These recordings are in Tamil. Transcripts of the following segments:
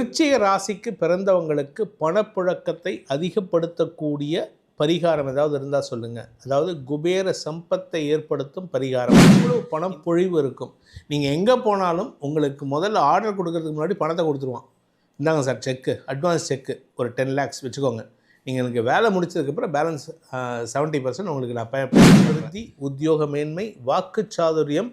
விருச்சிக ராசிக்கு பிறந்தவங்களுக்கு பணப்புழக்கத்தை அதிகப்படுத்தக்கூடிய பரிகாரம் ஏதாவது இருந்தால் சொல்லுங்கள் அதாவது குபேர சம்பத்தை ஏற்படுத்தும் பரிகாரம். இவ்வளோ பணம் பொழிவு இருக்கும். நீங்கள் எங்கே போனாலும் உங்களுக்கு முதல்ல ஆர்டர் கொடுக்கறதுக்கு முன்னாடி பணத்தை கொடுத்துருவான். இந்தாங்க சார் செக்கு அட்வான்ஸ் செக்கு ஒரு டென் லேக்ஸ் வச்சுக்கோங்க. நீங்கள் எனக்கு வேலை முடிச்சதுக்கப்புறம் பேலன்ஸ் செவன்ட்டி பர்சன்ட் உங்களுக்கு நான் பயன்படுத்தி உத்தியோக மேன்மை வாக்குச்சாதுரியம்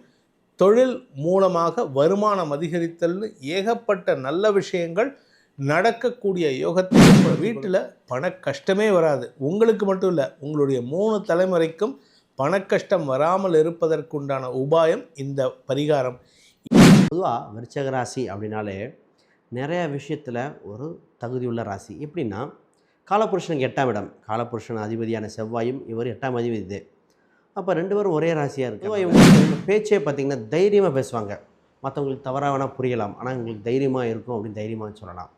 தொழில் மூலமாக வருமானம் அதிகரித்தல்னு ஏகப்பட்ட நல்ல விஷயங்கள் நடக்கக்கூடிய யோகத்தில் வீட்டில் பண கஷ்டமே வராது. உங்களுக்கு மட்டும் இல்லை உங்களுடைய மூணு தலைமுறைக்கும் பண கஷ்டம் வராமல் இருப்பதற்குண்டான உபாயம் இந்த பரிகாரம். பொதுவாக விருச்சக ராசி அப்படின்னாலே நிறைய விஷயத்தில் ஒரு தகுதியுள்ள ராசி. எப்படின்னா காலபுருஷனுக்கு எட்டாம் இடம். காலபுருஷன் அதிபதியான செவ்வாயும் இவர் எட்டாம் அதிபதி அப்போ ரெண்டு பேரும் ஒரே ராசியாக இருக்கு இவங்க பேச்சே பார்த்திங்கன்னா தைரியமாக பேசுவாங்க. மற்றவங்களுக்கு தவறாக வேணால் புரியலாம். ஆனால் இவங்களுக்கு தைரியமாக இருக்கும் அப்படின்னு தைரியமாக சொல்லலாம்.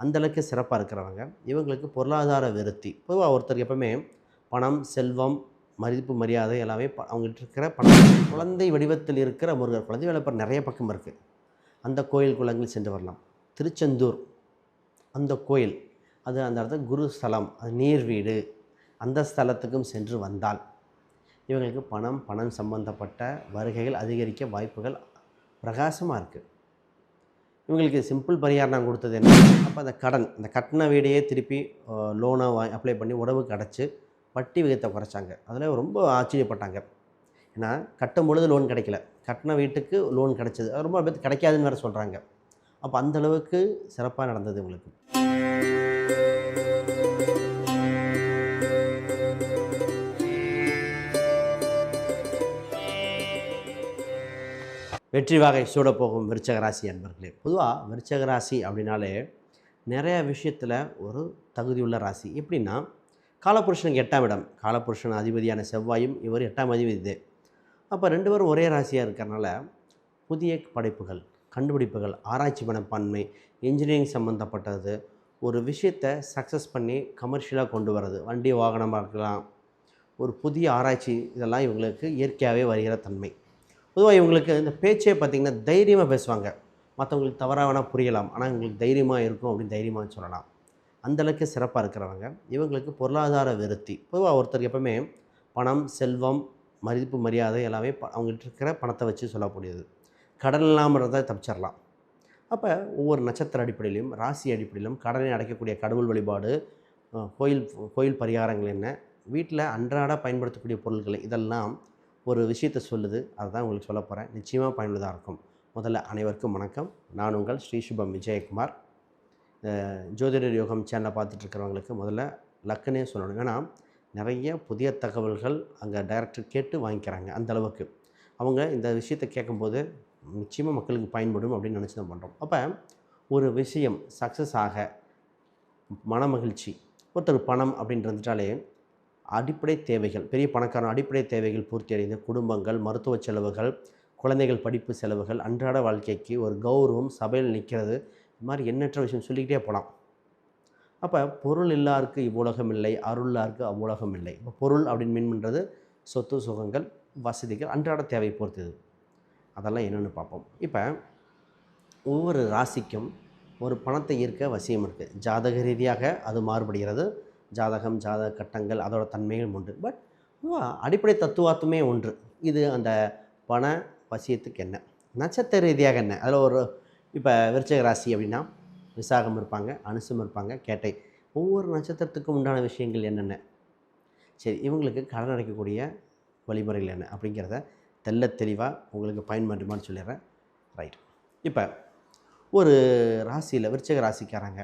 அந்தளவுக்கு சிறப்பாக இருக்கிறவங்க. இவங்களுக்கு பொருளாதார விருத்தி. பொதுவாக ஒருத்தருக்கு எப்பவுமே பணம் செல்வம் மதிப்பு மரியாதை எல்லாமே அவங்ககிட்ட இருக்கிற பணம். குழந்தை வடிவத்தில் இருக்கிற முருகர் குழந்தை வேலைப்பர் நிறைய பக்கம் இருக்குது அந்த கோயில் குளங்கள் சென்று வரலாம். திருச்செந்தூர் அந்த கோயில். அது அந்த இடத்துல குரு ஸ்தலம் அது நீர் வீடு. அந்த ஸ்தலத்துக்கும் சென்று வந்தால் இவங்களுக்கு பணம் பணம் சம்பந்தப்பட்ட வருகைகள் அதிகரிக்க வாய்ப்புகள் பிரகாசமாக இருக்குது இவங்களுக்கு சிம்பிள் பரிகாரம் நான் கொடுத்தது என்ன? அப்போ அந்த கடன் இந்த கட்டின வீடையே திருப்பி லோனாக வாங்கி அப்ளை பண்ணி உடவுக்கு அடைச்சி வட்டி விகிதத்தை குறைச்சாங்க. அதில் ரொம்ப ஆச்சரியப்பட்டாங்க. ஏன்னா கட்டும் பொழுது லோன் கிடைக்கல. கட்டின வீட்டுக்கு லோன் கிடைச்சது. அது ரொம்ப பேர் கிடைக்காதுன்னு வேறு சொல்கிறாங்க அப்போ அந்தளவுக்கு சிறப்பாக நடந்தது இவங்களுக்கு. வெற்றி வாகை சூடப்போகும் விருச்சகராசி அன்பர்களே. பொதுவாக விருச்சகராசி அப்படின்னாலே நிறைய விஷயத்தில் ஒரு தகுதியுள்ள ராசி. எப்படின்னா காலபுருஷனுக்கு எட்டாம் இடம். காலபுருஷன் அதிபதியான செவ்வாயும் இவர் எட்டாம் அதிபதி. இது அப்போ ரெண்டு பேரும் ஒரே ராசியாக இருக்கிறனால புதிய படைப்புகள் கண்டுபிடிப்புகள் ஆராய்ச்சி மனப்பான்மை இன்ஜினியரிங் சம்மந்தப்பட்டது ஒரு விஷயத்தை சக்ஸஸ் பண்ணி கமர்ஷியலாக கொண்டு வர்றது வண்டி வாகனமாக இருக்கலாம் ஒரு புதிய ஆராய்ச்சி இதெல்லாம் இவங்களுக்கு இயற்கையாகவே வருகிற தன்மை. பொதுவாக இவங்களுக்கு இந்த பேச்சே பார்த்திங்கன்னா தைரியமாக பேசுவாங்க. மற்றவங்களுக்கு தவறாக வேணால் புரியலாம். ஆனால் இவங்களுக்கு தைரியமாக இருக்கும் அப்படின்னு தைரியமாக சொல்லலாம். அந்தளவுக்கு சிறப்பாக இருக்கிறவங்க. இவங்களுக்கு பொருளாதார விருத்தி. பொதுவாக ஒருத்தருக்கு எப்பவுமே பணம் செல்வம் மதிப்பு மரியாதை எல்லாமே ப- அவங்ககிட்ட இருக்கிற பணத்தை வச்சு சொல்லக்கூடியது. கடன் இல்லாமல் இருந்தால் தப்பிச்சிடலாம். அப்போ ஒவ்வொரு நட்சத்திர அடிப்படையிலும் ராசி அடிப்படையிலும் கடனை அடைக்கக்கூடிய கடவுள் வழிபாடு கோயில் கோயில் பரிகாரங்கள் என்ன வீட்டில் அன்றாட பயன்படுத்தக்கூடிய பொருட்கள் இதெல்லாம் ஒரு விஷயத்தை சொல்லுது அதுதான் உங்களுக்கு சொல்ல போகிறேன் நிச்சயமாக பயனுள்ளதாக இருக்கும். முதல்ல அனைவருக்கும் வணக்கம். நான் உங்கள் ஸ்ரீ சுபம் விஜயகுமார். ஜோதிடர் யோகம் சேனலை பார்த்துட்ருக்கிறவங்களுக்கு முதல்ல லக்குன்னே சொல்லணும். ஏன்னா நிறைய புதிய தகவல்கள் அங்கே டைரக்டர் கேட்டு வாங்கிக்கிறாங்க அந்த அளவுக்கு. அவங்க இந்த விஷயத்தை கேட்கும்போது நிச்சயமாக மக்களுக்கு பயன்படும் அப்படின்னு நினச்சி தான் பண்ணுறோம் அப்போ ஒரு விஷயம் சக்ஸஸ் ஆக மன மகிழ்ச்சி ஒருத்தர் பணம் அப்படின்னு இருந்துட்டாலே அடிப்படை தேவைகள் பெரிய பணக்காரன் அடிப்படை தேவைகள் பூர்த்தியடைந்த குடும்பங்கள் மருத்துவ செலவுகள் குழந்தைகள் படிப்பு செலவுகள் அன்றாட வாழ்க்கைக்கு ஒரு கௌரவம் சபையில் நிற்கிறது. இது மாதிரி எண்ணற்ற விஷயம் சொல்லிக்கிட்டே போகலாம் அப்போ பொருள் இல்லாருக்கு இவ்வுலகம் இல்லை அருளாருக்கு அவ்வுலகம் இல்லை. இப்போ பொருள் அப்படின்னு மீன் பண்ணுறது சொத்து சுகங்கள் வசதிகள் அன்றாட தேவை பொறுத்தது. அதெல்லாம் என்னென்னு பார்ப்போம். இப்போ ஒவ்வொரு ராசிக்கும் ஒரு பணத்தை ஈர்க்க வசியம் இருக்குது ஜாதக ரீதியாக அது மாறுபடுகிறது. ஜாதகம் ஜாதக கட்டங்கள் அதோட தன்மைகளும் உண்டு. பட் அடிப்படை தத்துவத்துமே ஒன்று இது அந்த பண வசியத்துக்கு என்ன? நட்சத்திர ரீதியாக என்ன? அதில் ஒரு இப்போ விருச்சக ராசி அப்படின்னா விசாகம் இருப்பாங்க அனுசம் இருப்பாங்க கேட்டை. ஒவ்வொரு நட்சத்திரத்துக்கும் உண்டான விஷயங்கள் என்னென்ன? சரி இவங்களுக்கு கடன் அடைக்கக்கூடிய வழிமுறைகள் என்ன? அப்படிங்கிறத தெள்ள தெளிவாக உங்களுக்கு பயன்படுமான்னு சொல்லிடுறேன். ரைட் இப்போ ஒரு ராசியில் விருச்சக ராசிக்காரங்க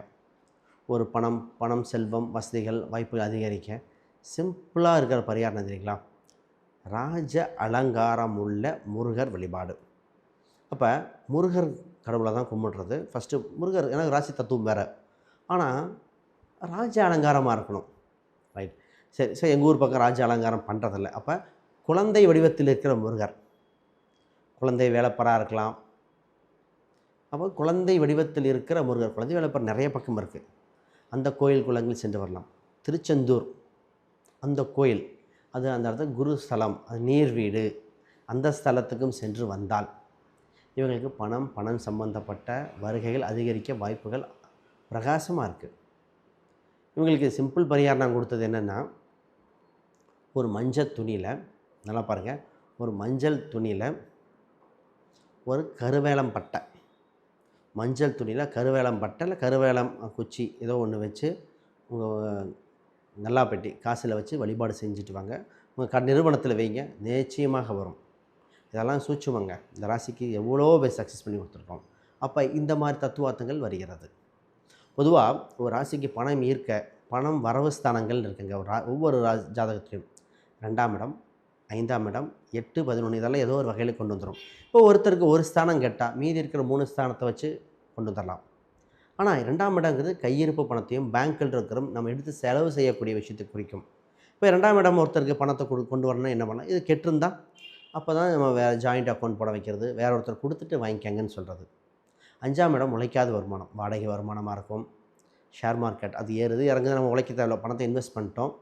ஒரு பணம் பணம் செல்வம் வசதிகள் வாய்ப்புகள் அதிகரிக்க சிம்பிளாக இருக்கிற பரிகாரம் தெரியுங்களா? ராஜ அலங்காரம் உள்ள முருகர் வழிபாடு. அப்போ முருகர் கடவுளை தான் கும்பிடுறது. ஃபஸ்ட்டு முருகர் எனக்கு ராசி தத்துவம் வேறு. ஆனால் ராஜ அலங்காரமாக இருக்கணும். ரைட் சரி சரி எங்கள் ஊர் பக்கம் ராஜ அலங்காரம் பண்ணுறதில்ல அப்போ குழந்தை வடிவத்தில் இருக்கிற முருகர். குழந்தை வேலைப்பராக இருக்கலாம். அப்போ குழந்தை வடிவத்தில் இருக்கிற முருகர். குழந்தை வேலைப்பர் நிறைய பக்கம் இருக்குது அந்த கோயில் குளங்கள் சென்று வரலாம். திருச்செந்தூர் அந்த கோயில் அது அந்த இடத்துல குரு ஸ்தலம் அது நீர் வீடு அந்த ஸ்தலத்துக்கும் சென்று வந்தால் இவங்களுக்கு பணம் பணம் சம்பந்தப்பட்ட வருகைகள் அதிகரிக்க வாய்ப்புகள் பிரகாசமாக இருக்குது இவங்களுக்கு சிம்பிள் பரிகாரம் நான் கொடுத்தது என்னென்னா ஒரு மஞ்சள் துணியில் நல்லா பாருங்கள் ஒரு மஞ்சள் துணியில் ஒரு கருவேலம் பட்டை. மஞ்சள் துணியில் கருவேலம் பட்டை இல்லை கருவேலம் குச்சி ஏதோ ஒன்று வச்சு உங்கள் நல்லா பெட்டி காசில் வச்சு வழிபாடு செஞ்சுட்டு வாங்க. உங்கள் க நிறுவனத்தில் வைங்க. நிச்சயமாக வரும். இதெல்லாம் சூட்சுமங்க. இந்த ராசிக்கு எவ்வளோ பேர் சக்ஸஸ் பண்ணி கொடுத்துருக்கோம். அப்போ இந்த மாதிரி தத்துவார்த்தங்கள் வருகிறது. பொதுவாக ஒரு ராசிக்கு பணம் ஈர்க்க பணம் வரவு ஸ்தானங்கள் இருக்குங்க. ஒரு ரா ஒவ்வொரு ரா ஜாதகத்திலையும் ரெண்டாம் இடம் ஐந்தாம் இடம் எட்டு பதினொன்று இதெல்லாம் ஏதோ ஒரு வகையில் கொண்டு வந்துடும் இப்போ ஒருத்தருக்கு ஒரு ஸ்தானம் கேட்டால் மீதி இருக்கிற மூணு ஸ்தானத்தை வச்சு கொண்டு வந்துடலாம் ஆனால் ரெண்டாம் இடங்கிறது கையிருப்பு பணத்தையும் பேங்க்கில் இருக்கிற நம்ம எடுத்து செலவு செய்யக்கூடிய விஷயத்தை குறிக்கும். இப்போ ரெண்டாம் இடம் ஒருத்தருக்கு பணத்தை கொடு கொண்டு வரணும்னா என்ன பண்ணலாம்? இது கெட்டிருந்தா அப்போ தான் நம்ம வேறு ஜாயிண்ட் அக்கௌண்ட் போட வைக்கிறது வேற ஒருத்தர் கொடுத்துட்டு வாங்கிக்கங்கன்னு சொல்கிறது அஞ்சாம் இடம் உழைக்காத வருமானம். வாடகை வருமானமாக இருக்கும். ஷேர் மார்க்கெட் அது ஏறுது இறங்குது நம்ம உழைக்க தேவையில்ல. பணத்தை இன்வெஸ்ட் பண்ணிட்டோம்.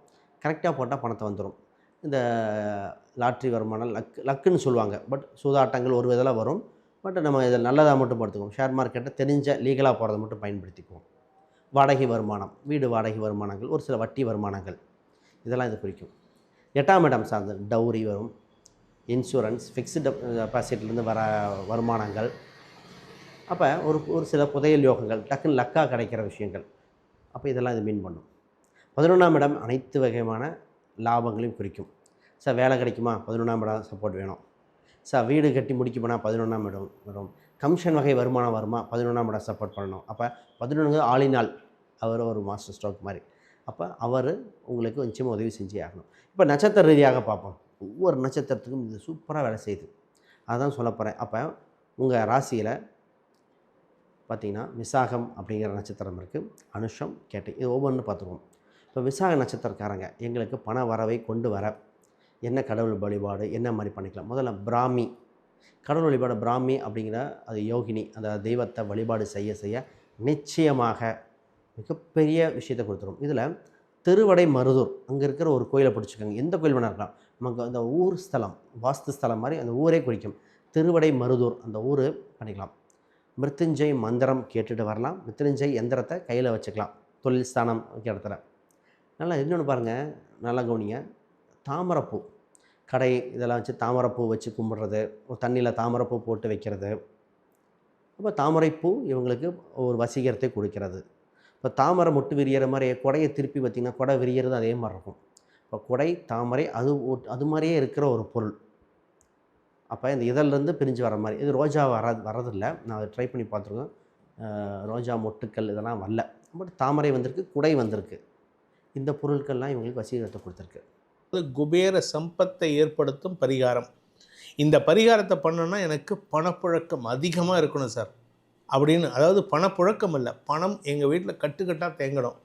கரெக்டாக போட்டால் பணத்தை வந்துடும் இந்த லாட்ரி வருமானம் லக் லக்குன்னு சொல்லுவாங்க. பட் சூதாட்டங்கள் ஒரு விதத்தில் வரும். பட் நம்ம இதில் நல்லதாக மட்டும் படுத்துக்குவோம். ஷேர் மார்க்கெட்டை தெரிஞ்ச லீகலாக போகிறத மட்டும் பயன்படுத்திக்குவோம். வாடகை வருமானம் வீடு வாடகை வருமானங்கள் ஒரு சில வட்டி வருமானங்கள். இதெல்லாம் இது குறிக்கும். எட்டாம் இடம் சார்ந்த டவுரி வரும். இன்சூரன்ஸ் ஃபிக்ஸ்டு டெபாசிட்லேருந்து வர வருமானங்கள். அப்போ ஒரு ஒரு சில புதையல் யோகங்கள் டக்குன்னு லக்காக கிடைக்கிற விஷயங்கள். அப்போ இதெல்லாம் இது மீன் பண்ணும். பதினொன்றாம் இடம் அனைத்து வகையான லாபங்களையும் குறிக்கும். சார் வேலை கிடைக்குமா? பதினொன்றாம் இடம் சப்போர்ட் வேணும். சார் வீடு கட்டி முடிக்க போனால் பதினொன்றாம் இடம் வரும். கமிஷன் வகை வருமானம் வருமா? பதினொன்றாம் இடம் சப்போர்ட் பண்ணணும். அப்போ பதினொன்று ஆளினால் அவர் ஒரு மாஸ்டர் ஸ்ட்ரோக் மாதிரி. அப்போ அவர் உங்களுக்கு நிச்சயமாக உதவி செஞ்சே ஆகணும். இப்போ நட்சத்திர ரீதியாக பார்ப்போம். ஒவ்வொரு நட்சத்திரத்துக்கும் இது சூப்பராக வேலை செய்யுது. அதுதான் சொல்ல போகிறேன் அப்போ உங்கள் ராசியில் பார்த்தீங்கன்னா விசாகம் அப்படிங்கிற நட்சத்திரம் இருக்குது அனுஷம் கேட்டை இது ஒவ்வொன்றும் பார்த்துருவோம். இப்போ விசாக நட்சத்திரக்காரங்க எங்களுக்கு பண வரவை கொண்டு வர என்ன கடவுள் வழிபாடு என்ன மாதிரி பண்ணிக்கலாம்? முதல்ல பிராமி கடவுள் வழிபாடு பிராமி அப்படிங்கிற அது யோகினி அந்த தெய்வத்தை வழிபாடு செய்ய செய்ய நிச்சயமாக மிகப்பெரிய விஷயத்தை கொடுத்துரும். இதில் திருவடை மருதூர் அங்கே இருக்கிற ஒரு கோயிலை பிடிச்சிக்கோங்க. எந்த கோயில் வேணா இருக்கலாம். நமக்கு அந்த ஊர் ஸ்தலம் வாஸ்து ஸ்தலம் மாதிரி அந்த ஊரே குறிக்கும். திருவடை மருதூர் அந்த ஊர் பண்ணிக்கலாம். மிருத்யுஞ்சய் மந்திரம் கேட்டுட்டு வரலாம். மிருத்யுஞ்சய் எந்திரத்தை கையில் வச்சுக்கலாம். தொழில் ஸ்தானம் வைக்கிற இடத்துல. நல்லா இன்னொன்று பாருங்கள் நல்லா கவனிங்க. தாமரைப்பூ கடை இதெல்லாம் வச்சு தாமரைப்பூ வச்சு கும்பிட்றது ஒரு தண்ணியில் தாமரைப்பூ போட்டு வைக்கிறது. அப்போ தாமரைப்பூ இவங்களுக்கு ஒரு வசீகரத்தை கொடுக்கிறது. இப்போ தாமரை மொட்டு விரியற மாதிரி கொடையை திருப்பி பார்த்திங்கன்னா கொடை விரியறது அதே மாதிரி இருக்கும். இப்போ கொடை தாமரை அது அது மாதிரியே இருக்கிற ஒரு பொருள். அப்போ இந்த இதழ்லேருந்து பிரிஞ்சு வர மாதிரி இது ரோஜா வர வரதில்லை நான் அதை ட்ரை பண்ணி பார்த்துருக்கேன். ரோஜா மொட்டுக்கள் இதெல்லாம் வரல. பட் தாமரை வந்திருக்கு குடை வந்திருக்கு. இந்த பொருட்கள்லாம் இவங்களுக்கு வசீகரத்தை கொடுத்துருக்கு. அது குபேர சம்பத்தை ஏற்படுத்தும் பரிகாரம். இந்த பரிகாரத்தை பண்ணோன்னா எனக்கு பணப்புழக்கம் அதிகமாக இருக்கணும் சார். அப்படின்னு அதாவது பணப்புழக்கம் இல்லை பணம் எங்கள் வீட்டில் கட்டுக்கட்டாக தேங்கணும்.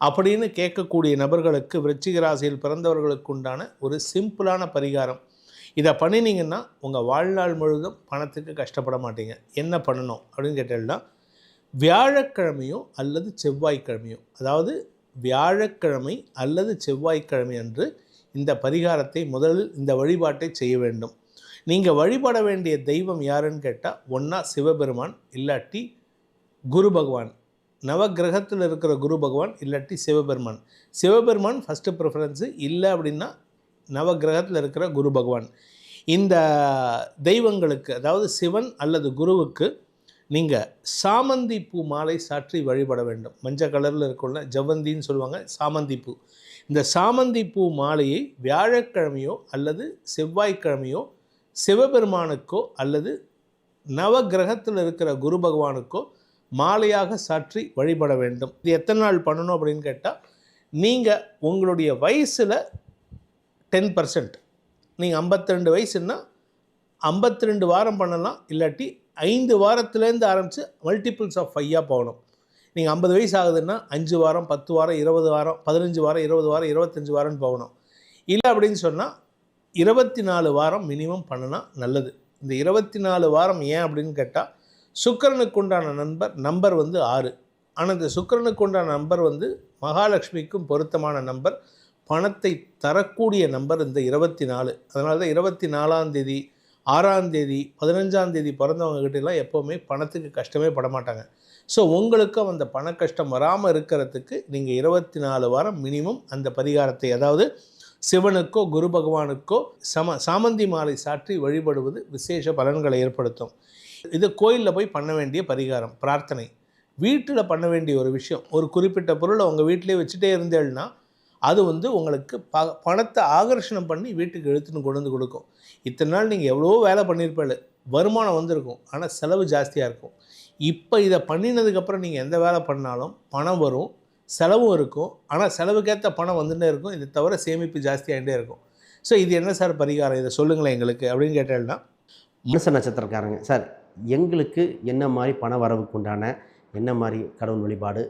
அப்படின்னு கேட்கக்கூடிய நபர்களுக்கு விருச்சிக ராசியில் பிறந்தவர்களுக்கு உண்டான ஒரு சிம்பிளான பரிகாரம். இதை பண்ணினீங்கன்னா உங்கள் வாழ்நாள் முழுதும் பணத்துக்கு கஷ்டப்பட மாட்டீங்க. என்ன பண்ணணும் அப்படின்னு கேட்டீங்கன்னா வியாழக்கிழமையோ அல்லது செவ்வாய்க்கிழமையோ அதாவது வியாழக்கிழமை அல்லது செவ்வாய்க்கிழமை அன்று இந்த பரிகாரத்தை முதலில் இந்த வழிபாட்டை செய்ய வேண்டும். நீங்கள் வழிபட வேண்டிய தெய்வம் யாருன்னு கேட்டால் ஒன்றா சிவபெருமான் இல்லாட்டி குரு பகவான். நவக்கிரகத்தில் இருக்கிற குரு பகவான் இல்லாட்டி சிவபெருமான். சிவபெருமான் ஃபஸ்ட்டு ப்ரிஃபரன்ஸு இல்லை அப்படின்னா நவக்கிரகத்தில் இருக்கிற குரு பகவான். இந்த தெய்வங்களுக்கு அதாவது சிவன் அல்லது குருவுக்கு நீங்கள் சாமந்தி பூ மாலை சாற்றி வழிபட வேண்டும். மஞ்சள் கலரில் இருக்குள்ள ஜவ்வந்தின்னு சொல்லுவாங்க சாமந்தி பூ. இந்த சாமந்தி பூ மாலையை வியாழக்கிழமையோ அல்லது செவ்வாய்க்கிழமையோ சிவபெருமானுக்கோ அல்லது நவக்கிரகத்தில் இருக்கிற குரு பகவானுக்கோ மாலையாக சாற்றி வழிபட வேண்டும். இது எத்தனை நாள் பண்ணணும் அப்படின்னு கேட்டால் நீங்கள் உங்களுடைய வயசில் டென் பர்சன்ட் நீங்கள் 52 ரெண்டு வயசுன்னா 52 ரெண்டு வாரம் பண்ணலாம் இல்லாட்டி ஐந்து வாரத்துலேருந்து ஆரம்பித்து மல்டிபிள்ஸ் ஆஃப் ஃபையாக போகணும். நீங்கள் ஐம்பது வயசு ஆகுதுன்னா அஞ்சு வாரம் பத்து வாரம் இருபது வாரம் பதினஞ்சு வாரம் இருபது வாரம் இருபத்தஞ்சி வாரம்னு போகணும். இல்லை அப்படின்னு சொன்னால் இருபத்தி நாலு வாரம் மினிமம் பண்ணினா நல்லது. இந்த இருபத்தி நாலு வாரம் ஏன் அப்படின்னு கேட்டால் சுக்கிரனுக்கு உண்டான நண்பர் நம்பர் வந்து ஆறு. ஆனால் இந்த சுக்கிரனுக்கு உண்டான நம்பர் வந்து மகாலட்சுமிக்கும் பொருத்தமான நம்பர் பணத்தை தரக்கூடிய நம்பர் இந்த இருபத்தி நாலு அதனால தான் இருபத்தி நாலாம் தேதி ஆறாம் தேதி பதினஞ்சாம் தேதி பிறந்தவங்க எப்போவுமே பணத்துக்கு கஷ்டமே பட மாட்டாங்க. ஸோ உங்களுக்கும் அந்த பண கஷ்டம் வராமல் இருக்கிறதுக்கு நீங்கள் இருபத்தி நாலு வாரம் மினிமம் அந்த பரிகாரத்தை அதாவது சிவனுக்கோ குரு பகவானுக்கோ சம சாமந்தி மாலை சாற்றி வழிபடுவது விசேஷ பலன்களை ஏற்படுத்தும். இது கோயிலில் போய் பண்ண வேண்டிய பரிகாரம் பிரார்த்தனை. வீட்டில் பண்ண வேண்டிய ஒரு விஷயம். ஒரு குறிப்பிட்ட பொருளை உங்கள் வீட்டிலே வச்சுட்டே இருந்தேன்னா அது வந்து உங்களுக்கு ப பணத்தை ஆகர்ஷணம் பண்ணி வீட்டுக்கு இழுத்துன்னு கொண்டு வந்து கொடுக்கும். இத்தனை நாள் நீங்கள் எவ்வளோ வேலை பண்ணியிருப்பாள் வருமானம் வந்திருக்கும். ஆனால் செலவு ஜாஸ்தியாக இருக்கும். இப்போ இதை பண்ணினதுக்கப்புறம் நீங்கள் எந்த வேலை பண்ணாலும் பணம் வரும் செலவும் இருக்கும். ஆனால் செலவுக்கேற்ற பணம் வந்துகிட்டே இருக்கும். இதை தவிர சேமிப்பு ஜாஸ்தியாகிட்டே இருக்கும். ஸோ இது என்ன சார் பரிகாரம்? இதை சொல்லுங்களேன் எங்களுக்கு அப்படின்னு கேட்டேன்னா மனுஷ நட்சத்திரக்காரங்க. சார் எங்களுக்கு என்ன மாதிரி பண வரவுக்கு உண்டான என்ன மாதிரி கடவுள் வழிபாடு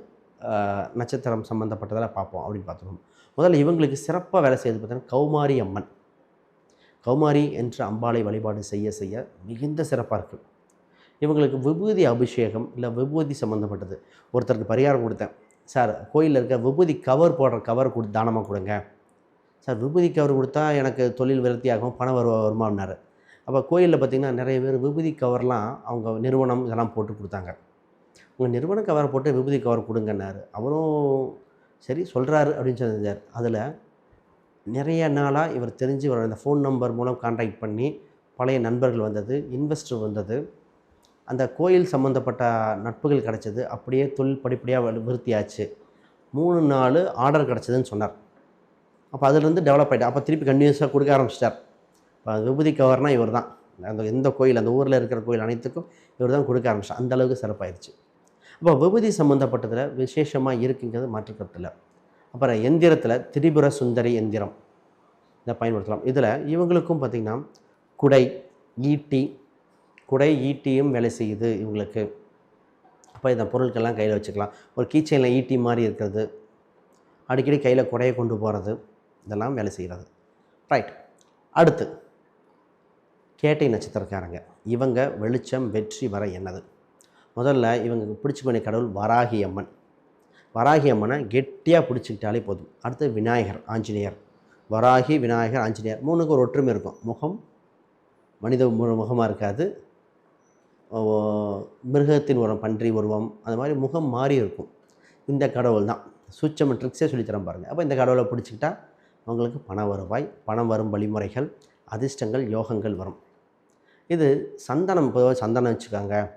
நட்சத்திரம் சம்மந்தப்பட்டதெல்லாம் பார்ப்போம் அப்படின்னு பார்த்துருவோம். முதல்ல இவங்களுக்கு சிறப்பாக வேலை செய்யறது பார்த்தீங்கன்னா கௌமாரி அம்மன். கௌமாரி என்ற அம்பாளை வழிபாடு செய்ய செய்ய மிகுந்த சிறப்பாக இருக்குது இவங்களுக்கு விபூதி அபிஷேகம் இல்லை விபூதி சம்மந்தப்பட்டது ஒருத்தருக்கு பரிகாரம் கொடுத்தேன். சார் கோயிலில் இருக்க விபூதி கவர் போடுற கவர் கொடு தானமாக கொடுங்க? சார் விபூதி கவர் கொடுத்தா எனக்கு தொழில் விருத்தியாகும் பணம் வருவா வருமானார். அப்போ கோயிலில் பார்த்திங்கன்னா நிறைய பேர் விபூதி கவர்லாம் அவங்க நிறுவனம் இதெல்லாம் போட்டு கொடுத்தாங்க. உங்கள் நிறுவன கவரை போட்டு விபூதி கவர் கொடுங்கன்னாரு. அவரும் சரி சொல்கிறாரு அப்படின்னு சொல்லியிருந்தார் அதில் நிறைய நாளாக இவர் தெரிஞ்சு இவர் அந்த ஃபோன் நம்பர் மூலம் காண்டாக்ட் பண்ணி பழைய நண்பர்கள் வந்தது இன்வெஸ்டர் வந்தது. அந்த கோயில் சம்மந்தப்பட்ட நட்புகள் கிடச்சது. அப்படியே தொழில் படிப்படியாக விருத்தியாச்சு. மூணு நாள் ஆர்டர் கிடச்சதுன்னு சொன்னார். அப்போ அதுலேருந்து டெவலப் ஆகிட்டு அப்போ திருப்பி கண்டினியூஸாக கொடுக்க ஆரம்பிச்சிட்டார். இப்போ விபூதி கவர்னால் இவர் தான் அந்த எந்த கோயில் அந்த ஊரில் இருக்கிற கோயில் அனைத்துக்கும் இவர் தான் கொடுக்க ஆரம்பிச்சார். அந்த அளவுக்கு சிறப்பாயிருச்சு. அப்போ விபூதி சம்மந்தப்பட்டதில் விசேஷமாக இருக்குங்கிறது மாற்றுக்கத்தில் அப்புறம் எந்திரத்தில் திரிபுர சுந்தரி எந்திரம். இதை பயன்படுத்தலாம். இதில் இவங்களுக்கும் பார்த்திங்கன்னா குடை ஈட்டி குடை ஈட்டியும் வேலை செய்யுது இவங்களுக்கு. அப்போ இந்த பொருட்கள்லாம் கையில் வச்சுக்கலாம். ஒரு கீச்சைனில் ஈட்டி மாதிரி இருக்கிறது. அடிக்கடி கையில் குடையை கொண்டு போகிறது இதெல்லாம் வேலை செய்கிறது ரைட் அடுத்து கேட்டை நட்சத்திரக்காரங்க. இவங்க வெளிச்சம் வெற்றி வர என்னது? முதல்ல இவங்க பிடிச்சி பண்ணி கடவுள் வராகி அம்மன் வராகி அம்மனை கெட்டியாக பிடிச்சிக்கிட்டாலே போதும். அடுத்து விநாயகர் ஆஞ்சநேயர். வராகி விநாயகர் ஆஞ்சநேயர் மூணுக்கு ஒரு ஒற்றுமை இருக்கும். முகம் மனித மு- முகமாக இருக்காது. மிருகத்தின் உரம் பன்றி உருவம் அந்த மாதிரி முகம் மாறி இருக்கும். இந்த கடவுள் தான். சூச்சம் ட்ரிக்ஸே சொல்லித்தரம் பாருங்கள் அப்போ இந்த கடவுளை பிடிச்சிக்கிட்டா அவங்களுக்கு பண வருவாய் பணம் வரும் வழிமுறைகள் அதிர்ஷ்டங்கள் யோகங்கள் வரும். இது சந்தனம் பொதுவாக சந்தனம் வச்சுக்காங்க.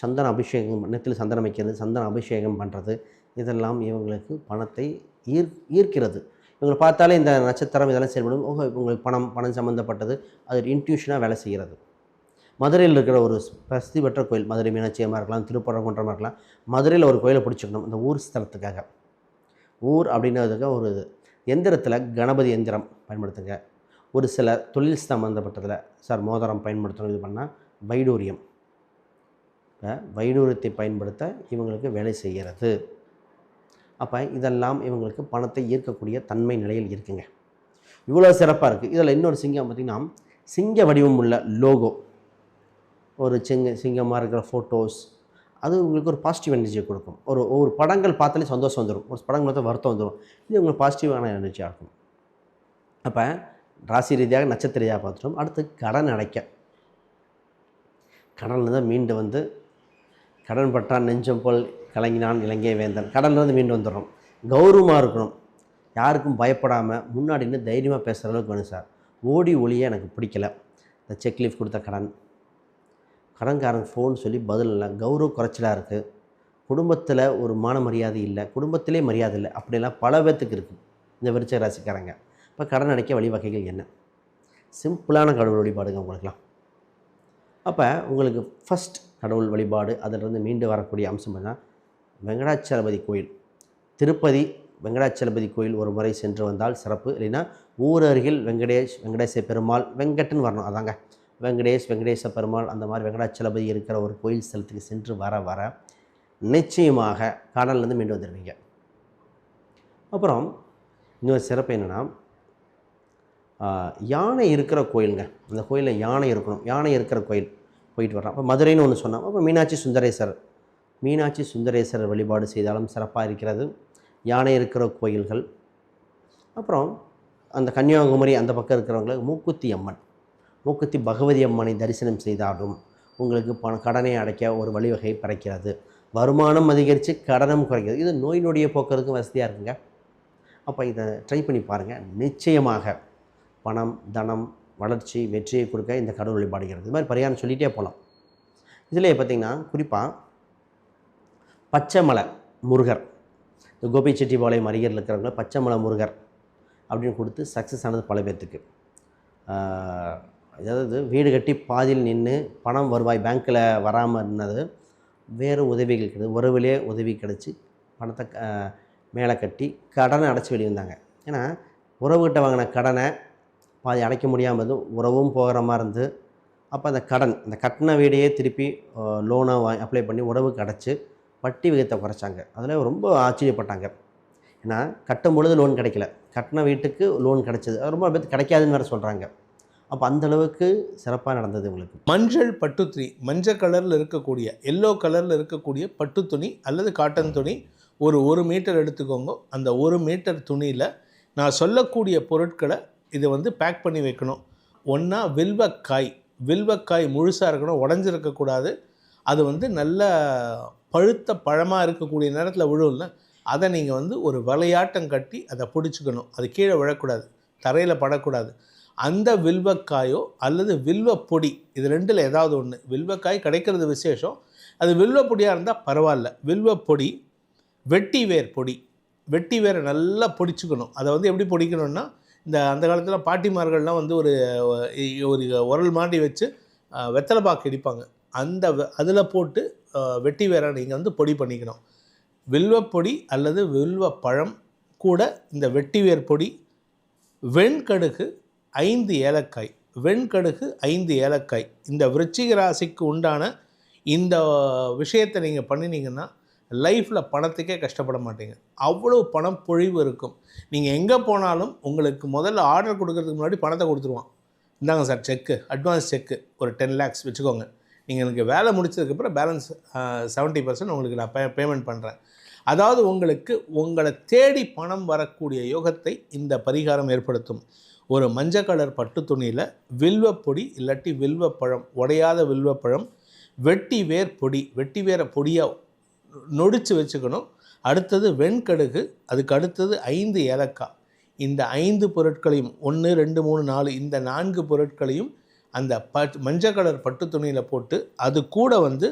சந்தன அபிஷேகம் நெத்தில் சந்தனம் வைக்கிறது சந்தன அபிஷேகம் பண்ணுறது இதெல்லாம் இவங்களுக்கு பணத்தை ஈர் ஈர்க்கிறது. இவங்களை பார்த்தாலே இந்த நட்சத்திரம் இதெல்லாம் செயல்படும். ஓஹோ இவங்களுக்கு பணம் பணம் சம்மந்தப்பட்டது அது இன்ட்யூஷனாக வேலை செய்கிறது. மதுரையில் இருக்கிற ஒரு பிரசித்தி பெற்ற கோயில் மதுரை மீனாட்சியமாக இருக்கலாம் திருப்பரங்குன்றமாக இருக்கலாம் மதுரையில் ஒரு கோயிலை பிடிச்சிக்கணும். இந்த ஊர் ஸ்தலத்துக்காக. ஊர் அப்படின்றதுக்காக ஒரு எந்திரத்தில் கணபதி எந்திரம் பயன்படுத்துங்க. ஒரு சில தொழில் சம்மந்தப்பட்டதில் சார் மோதிரம் பயன்படுத்தணும் இது பண்ணால் வைடூரியம். வைடூரியத்தை பயன்படுத்த இவங்களுக்கு வேலை செய்கிறது. அப்போ இதெல்லாம் இவங்களுக்கு பணத்தை ஈர்க்கக்கூடிய தன்மை நிலையில் இருக்குங்க. இவ்வளோ சிறப்பாக இருக்குது இதில் இன்னொரு சிங்கம் பார்த்திங்கன்னா சிங்க வடிவம் உள்ள லோகோ ஒரு சிங்க சிங்கமாக இருக்கிற ஃபோட்டோஸ் அது உங்களுக்கு ஒரு பாசிட்டிவ் எனர்ஜியை கொடுக்கும். ஒரு ஒரு படங்கள் பார்த்தாலே சந்தோஷம் வந்துடும் ஒரு படங்கள் பார்த்தா வருத்தம் வந்துடும் இது உங்களுக்கு பாசிட்டிவான எனர்ஜியாக இருக்கும். அப்போ ராசி ரீதியாக நட்சத்திர ரீதியாக பார்த்துட்டோம். அடுத்து கடன் அடைக்க. கடனில் தான் மீண்டு வந்து கடன் பட்டான் நெஞ்சம் போல் கலங்கினான் இலங்கை வேந்தன். கடன்லேருந்து மீண்டு வந்துடுறோம். கௌரவமாக இருக்கணும். யாருக்கும் பயப்படாமல் முன்னாடி நின்று தைரியமாக பேசுகிற அளவுக்கு வேணும் சார். ஓடி ஒளியே எனக்கு பிடிக்கல. இந்த செக் லீஃப் கொடுத்த கடன். கடன்காரங்க ஃபோன் சொல்லி பதில் இல்லை. கௌரவ குறைச்சலாக இருக்குது குடும்பத்தில் ஒரு மான மரியாதை இல்லை. குடும்பத்திலே மரியாதை இல்லை. அப்படிலாம் பல பேர்த்துக்கு இருக்குது இந்த விருச்ச ராசிக்காரங்க. இப்போ கடன் அடைக்க வழிவகைகள் என்ன? சிம்பிளான கடவுள் வழிபாடுங்க உங்களுக்குலாம் அப்போ உங்களுக்கு ஃபஸ்ட் கடவுள் வழிபாடு அதிலிருந்து மீண்டு வரக்கூடிய அம்சம் என்ன வெங்கடாச்சலபதி கோயில். திருப்பதி வெங்கடாச்சலபதி கோயில் ஒரு முறை சென்று வந்தால் சிறப்பு. இல்லைன்னா ஊர் அருகில் வெங்கடேஷ் வெங்கடேச பெருமாள் வெங்கட்னு வரணும். அதாங்க. வெங்கடேஷ் வெங்கடேச பெருமாள் அந்த மாதிரி வெங்கடாச்சலபதி இருக்கிற ஒரு கோயில் ஸ்தலத்துக்கு சென்று வர வர நிச்சயமாக கடல்லேருந்து மீண்டு வந்துடுவீங்க அப்புறம் இன்னொரு சிறப்பு என்னென்னா யானை இருக்கிற கோயிலுங்க. அந்த கோயிலில் யானை இருக்கணும். யானை இருக்கிற கோயில் போயிட்டு வரலாம். அப்போ மதுரைன்னு ஒன்று சொன்னோம் அப்போ மீனாட்சி சுந்தரேஸ்வரர். மீனாட்சி சுந்தரேஸ்வரர் வழிபாடு செய்தாலும் சிறப்பாக இருக்கிறது. யானை இருக்கிற கோயில்கள். அப்புறம் அந்த கன்னியாகுமரி அந்த பக்கம் இருக்கிறவங்களுக்கு மூக்குத்தி அம்மன். மூக்குத்தி பகவதி அம்மனை தரிசனம் செய்தாலும் உங்களுக்கு பண கடனை அடைக்க ஒரு வழிவகை பிறக்கிறது. வருமானம் அதிகரித்து கடனும் குறைக்கிறது. இது நோய் நொடியை போக்குறதுக்கும் வசதியாக இருக்குங்க. அப்போ இதை ட்ரை பண்ணி பாருங்கள் நிச்சயமாக பணம் தனம் வளர்ச்சி வெற்றியை கொடுக்க இந்த கடவுள் வழிபாடுகிறது. இது மாதிரி பரிகாரம் சொல்லிகிட்டே போகலாம் இதிலே பார்த்திங்கன்னா குறிப்பாக பச்சைமலை முருகர் இந்த கோபி செட்டிபாளையம் அருகில் இருக்கிறவங்க பச்சைமலை முருகர் அப்படின்னு கொடுத்து சக்ஸஸ் ஆனது பல பேர்த்துக்கு அதாவது வீடு கட்டி பாதியில் நின்று பணம் வருவாய் பேங்க்கில் வராமல் இருந்தது வேறு உதவிகள் கிடையாது உறவிலே உதவி கிடச்சி பணத்தை மேலே கட்டி கடனை அடைச்சி வெளியே வந்தாங்க. ஏன்னா உறவுகிட்ட வாங்கின கடனை பாதி அடைக்க முடியாமல் உறவும் போகிற மாதிரி இருந்து அப்போ அந்த கடன் அந்த கட்டின வீடையே திருப்பி லோனை வா அப்ளை பண்ணி உறவுக்கு அடைச்சி வட்டி விகிதத்தை குறைச்சாங்க. அதில் ரொம்ப ஆச்சரியப்பட்டாங்க. ஏன்னா கட்டும் பொழுது லோன் கிடைக்கல. கட்டின வீட்டுக்கு லோன் கிடைச்சது. அது ரொம்ப பேருக்கு கிடைக்காதுன்னு வேறு சொல்கிறாங்க அப்போ அந்த அளவுக்கு சிறப்பாக நடந்தது உங்களுக்கு. மஞ்சள் பட்டுத்துணி மஞ்சள் கலரில் இருக்கக்கூடிய எல்லோ கலரில் இருக்கக்கூடிய பட்டு துணி அல்லது காட்டன் துணி ஒரு ஒரு மீட்டர் எடுத்துக்கோங்க. அந்த ஒரு மீட்டர் துணியில் நான் சொல்லக்கூடிய பொருட்களை இதை வந்து பேக் பண்ணி வைக்கணும். ஒன்றா வில்வக்காய். வில்வக்காய் முழுசாக இருக்கணும் உடஞ்சிருக்கக்கூடாது. அது வந்து நல்ல பழுத்த பழமாக இருக்கக்கூடிய நேரத்தில் விழுவில் அதை நீங்கள் வந்து ஒரு வலையாட்டம் கட்டி அதை பிடிச்சிக்கணும். அது கீழே விழக்கூடாது. தரையில் படக்கூடாது. அந்த வில்வக்காயோ அல்லது வில்வ பொடி இது ரெண்டில் ஏதாவது ஒன்று வில்வக்காய் கிடைக்கிறது விசேஷம். அது வில்வ பொடியாக இருந்தால் பரவாயில்ல. வில்வ பொடி வெட்டி வேர் பொடி. வெட்டி வேரை நல்லா பொடிச்சுக்கணும். அதை வந்து எப்படி பொடிக்கணும்னா இந்த அந்த காலத்தில் பாட்டிமார்கள்லாம் வந்து ஒரு ஒரு உரல் மாட்டி வச்சு வெத்தலை பாக்கு இடிப்பாங்க. அந்த அதில் போட்டு வெட்டி வேற நீங்கள் வந்து பொடி பண்ணிக்கணும். வில்வப்பொடி அல்லது வில்வ பழம் கூட இந்த வெட்டிவேர் பொடி வெண்கடுகு ஐந்து ஏலக்காய் வெண்கடுகு ஐந்து ஏலக்காய். இந்த விருச்சிக ராசிக்கு உண்டான இந்த விஷயத்தை நீங்கள் பண்ணினீங்கன்னா லைஃப்பில் பணத்துக்கே கஷ்டப்பட மாட்டீங்க. அவ்வளோ பணம் பொழிவு இருக்கும். நீங்கள் எங்கே போனாலும் உங்களுக்கு முதல்ல ஆர்டர் கொடுக்கறதுக்கு முன்னாடி பணத்தை கொடுத்துருவான். இந்தாங்க சார் செக்கு அட்வான்ஸ் செக்கு ஒரு டென் லேக்ஸ் வச்சுக்கோங்க. நீங்கள் எனக்கு வேலை முடிச்சதுக்கப்புறம் பேலன்ஸ் செவன்ட்டி பர்சன்ட் உங்களுக்கு நான் பே பேமெண்ட் பண்ணுறேன் அதாவது உங்களுக்கு உங்களை தேடி பணம் வரக்கூடிய யோகத்தை இந்த பரிகாரம் ஏற்படுத்தும். ஒரு மஞ்சள் கலர் பட்டு துணியில் வில்வப்பொடி இல்லாட்டி வில்வப்பழம் உடையாத வில்வப்பழம் வெட்டி வேர் பொடி வெட்டி வேற பொடியாக நொடித்து வச்சுக்கணும். அடுத்தது வெண்கடுகு அதுக்கு அடுத்தது ஐந்து ஏலக்காய். இந்த ஐந்து பொருட்களையும் ஒன்று ரெண்டு மூணு நாலு இந்த நான்கு பொருட்களையும் அந்த ப மஞ்சள் கலர் பட்டு துணியில் போட்டு அது கூட வந்து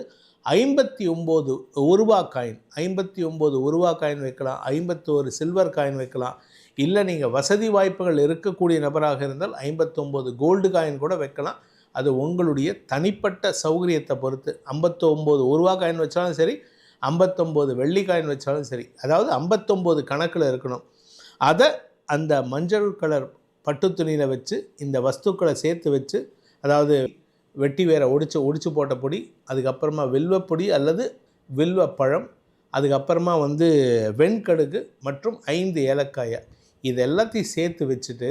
ஐம்பத்தி ஒம்பது உருவா காயின் ஐம்பத்தி ஒம்பது உருவா காயின் வைக்கலாம் ஐம்பத்தோரு சில்வர் காயின் வைக்கலாம். இல்லை நீங்கள் வசதி வாய்ப்புகள் இருக்கக்கூடிய நபராக இருந்தால் ஐம்பத்தொம்போது கோல்டு காயின் கூட வைக்கலாம். அது உங்களுடைய தனிப்பட்ட சௌகரியத்தை பொறுத்து ஐம்பத்தொம்போது உருவா காயின் வச்சாலும் சரி ஐம்பத்தொம்போது வெள்ளி காயின் வச்சாலும் சரி அதாவது ஐம்பத்தொம்போது கணக்கில் இருக்கணும். அதை அந்த மஞ்சள் கலர் பட்டு துணியில் வச்சு இந்த வஸ்துக்களை சேர்த்து வச்சு அதாவது வெட்டி வேற ஒடிச்சு ஒடிச்சு போட்ட பொடி அதுக்கப்புறமா வில்வப்பொடி அல்லது வில்வ பழம் அதுக்கப்புறமா வந்து வெண்கடுகு மற்றும் ஐந்து ஏலக்காயை இது எல்லாத்தையும் சேர்த்து வச்சுட்டு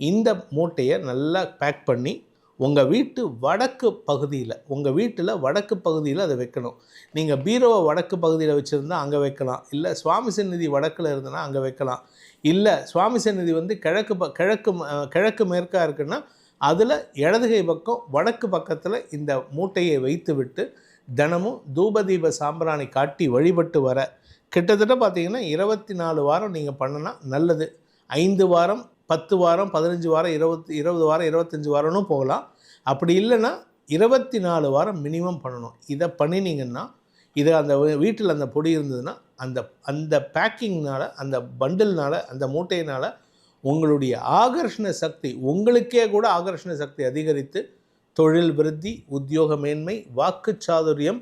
இந்த மூட்டையை நல்லா பேக் பண்ணி உங்கள் வீட்டு வடக்கு பகுதியில் உங்கள் வீட்டில் வடக்கு பகுதியில் அதை வைக்கணும். நீங்கள் பீரோவை வடக்கு பகுதியில் வச்சுருந்தா அங்கே வைக்கலாம். இல்லை சுவாமி சந்நிதி வடக்கில் இருந்தனா அங்கே வைக்கலாம். இல்லை சுவாமி சந்நிதி வந்து கிழக்கு ப கிழக்கு கிழக்கு மேற்காக இருக்குன்னா அதில் இடதுகை பக்கம் வடக்கு பக்கத்தில் இந்த மூட்டையை வைத்து விட்டு தினமும் தூபதீப சாம்பிராணி காட்டி வழிபட்டு வர. கிட்டத்தட்ட பார்த்தீங்கன்னா இருபத்தி நாலு வாரம் நீங்கள் பண்ணனா நல்லது. ஐந்து வாரம் பத்து வாரம் பதினஞ்சு வாரம் இருபத்தி இருபது வாரம் இருபத்தஞ்சி வாரம்னு போகலாம். அப்படி இல்லைன்னா இருபத்தி நாலு வாரம் மினிமம் பண்ணணும். இதை பண்ணினீங்கன்னா இது அந்த வீட்டில் அந்த பொடி இருந்ததுன்னா அந்த அந்த பேக்கிங்னால் அந்த பண்டில்னால் அந்த மூட்டையினால் உங்களுடைய ஆகர்ஷண சக்தி உங்களுக்கே கூட ஆகர்ஷண சக்தி அதிகரித்து தொழில் விருத்தி உத்தியோக மேன்மை வாக்கு சாதுரியம்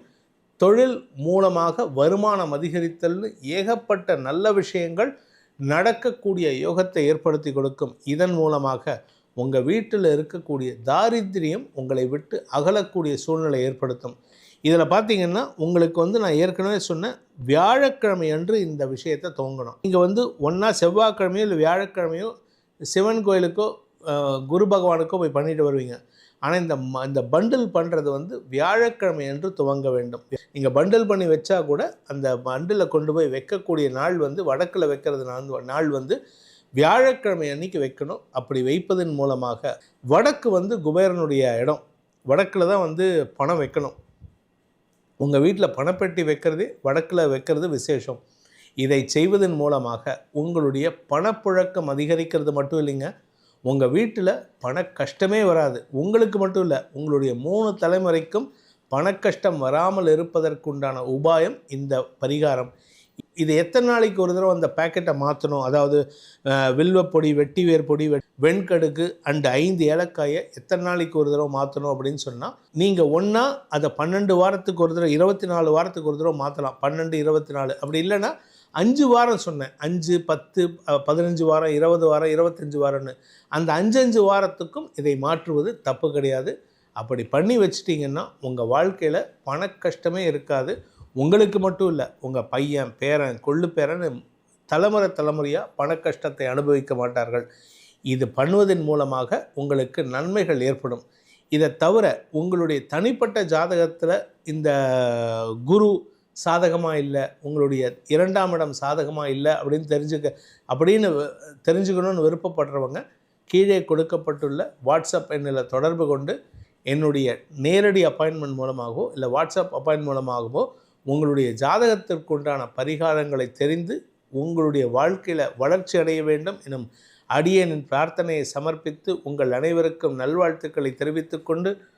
தொழில் மூலமாக வருமானம் அதிகரித்தல்னு ஏகப்பட்ட நல்ல விஷயங்கள் நடக்கக்கூடிய யோகத்தை ஏற்படுத்தி கொடுக்கும். இதன் மூலமாக உங்கள் வீட்டில் இருக்கக்கூடிய தாரித்திரியம் உங்களை விட்டு அகலக்கூடிய சூழ்நிலை ஏற்படுத்தும். இதில் பார்த்தீங்கன்னா உங்களுக்கு வந்து நான் ஏற்கனவே சொன்னேன் வியாழக்கிழமை அன்று இந்த விஷயத்தை துவங்கணும். நீங்கள் வந்து ஒன்றா செவ்வாய்க்கிழமையோ இல்லை வியாழக்கிழமையோ சிவன் கோயிலுக்கோ குரு பகவானுக்கோ போய் பண்ணிட்டு வருவீங்க. ஆனால் இந்த ம- இந்த பண்டில் பண்ணுறது வந்து வியாழக்கிழமை என்று துவங்க வேண்டும். நீங்கள் பண்டில் பண்ணி வச்சா கூட அந்த பண்டிலில் கொண்டு போய் வைக்கக்கூடிய நாள் வந்து வடக்கில் வைக்கிறது நாள் நாள் வந்து வியாழக்கிழமை அன்னைக்கு வைக்கணும். அப்படி வைப்பதன் மூலமாக வடக்கு வந்து குபேரனுடைய இடம். வடக்கில் தான் வந்து பணம் வைக்கணும். உங்கள் வீட்டில் பணப்பெட்டி வைக்கிறதே வடக்கில் வைக்கிறது விசேஷம். இதை செய்வதன் மூலமாக உங்களுடைய பணப்புழக்கம் அதிகரிக்கிறது மட்டும் இல்லைங்க. உங்கள் வீட்டில் பண கஷ்டமே வராது. உங்களுக்கு மட்டும் இல்லை உங்களுடைய மூணு தலைமுறைக்கும் பணக்கஷ்டம் வராமல் இருப்பதற்குண்டான உபாயம் இந்த பரிகாரம். இது எத்தனை நாளைக்கு ஒரு தடவை அந்த பேக்கெட்டை மாற்றணும் அதாவது வில்வப்பொடி வெட்டிவேர் பொடி வெ- அண்டு ஐந்து ஏலக்காயை எத்தனை நாளைக்கு ஒரு தடவை மாற்றணும் அப்படின்னு சொன்னால் நீங்கள் ஒன்றா அதை பன்னெண்டு வாரத்துக்கு ஒரு தடவை இருபத்தி நாலு வாரத்துக்கு ஒரு தடவை மாற்றலாம் பன்னெண்டு இருபத்தி நாலு. அப்படி இல்லைன்னா அஞ்சு வாரம் சொன்னேன். அஞ்சு பத்து பதினஞ்சு வாரம் இருபது வாரம் இருபத்தஞ்சு வாரம்னு. அந்த அஞ்சஞ்சு வாரத்துக்கும் இதை மாற்றுவது தப்பு கிடையாது. அப்படி பண்ணி வச்சிட்டிங்கன்னா உங்கள் வாழ்க்கையில் பண கஷ்டமே இருக்காது. உங்களுக்கு மட்டும் இல்லை உங்கள் பையன் பேரன் கொள்ளு பேரன் தலைமுறை தலைமுறையாக பண கஷ்டத்தை அனுபவிக்க மாட்டார்கள். இது பண்ணுவதன் மூலமாக உங்களுக்கு நன்மைகள் ஏற்படும். இதை தவிர உங்களுடைய தனிப்பட்ட ஜாதகத்தில் இந்த குரு சாதகமாக இல்லை உங்களுடைய இரண்டாம் இடம் சாதகமாக இல்லை அப்படின்னு தெரிஞ்சுக்க அப்படின்னு தெரிஞ்சுக்கணும்னு விருப்பப்படுறவங்க கீழே கொடுக்கப்பட்டுள்ள வாட்ஸ்அப் எண்ணில் தொடர்பு கொண்டு என்னுடைய நேரடி அப்பாயின்மெண்ட் மூலமாகவோ இல்லை வாட்ஸ்அப் அப்பாயின்ட் மூலமாகவோ உங்களுடைய ஜாதகத்திற்குண்டான பரிகாரங்களை தெரிந்து உங்களுடைய வாழ்க்கையில் வளர்ச்சி அடைய வேண்டும் எனும் அடியேனின் பிரார்த்தனையை சமர்ப்பித்து உங்கள் அனைவருக்கும் நல்வாழ்த்துக்களை தெரிவித்துக்கொண்டு கொண்டு